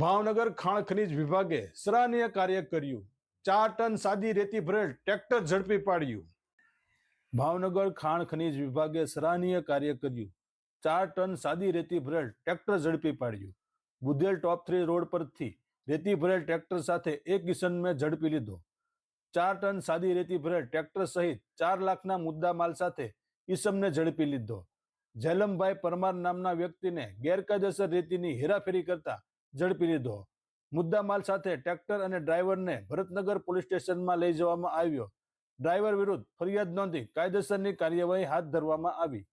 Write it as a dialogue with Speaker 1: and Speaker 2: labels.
Speaker 1: ભાવનગર ખાણ ખનીજ વિભાગે સરાહનીય કાર્ય કર્યું. ચાર ટન સાદી રેતી ભરેલ ટ્રેક્ટર ઝડપી પાડ્યું. ભાવનગર ખાણ ખનીજ વિભાગે સરાહનીય કાર્ય કર્યું. ચાર ટન સાદી રેતી ભરેલ ટ્રેક્ટર ઝડપી પાડ્યું. બુધેલ ટોપ થ્રી રોડ પરથી રેતી ભરેલ ટ્રેક્ટર સાથે એક કિસનને ઝડપી લીધો. ચાર ટન સાદી રેતી ભરેલ ટ્રેક્ટર સહિત ચાર લાખના મુદ્દા માલ સાથે ઈસમને ઝડપી લીધો. જેલમભાઈ પરમાર નામના વ્યક્તિને ગેરકાયદેસર રેતીની હેરાફેરી કરતા ઝડપી લીધો. મુદ્દામાલ સાથે ટ્રેક્ટર અને ડ્રાઈવરને ભરતનગર પોલીસ સ્ટેશનમાં લઈ જવામાં આવ્યો. ડ્રાઈવર વિરુદ્ધ ફરિયાદ નોંધી કાયદેસરની કાર્યવાહી હાથ ધરવામાં આવી.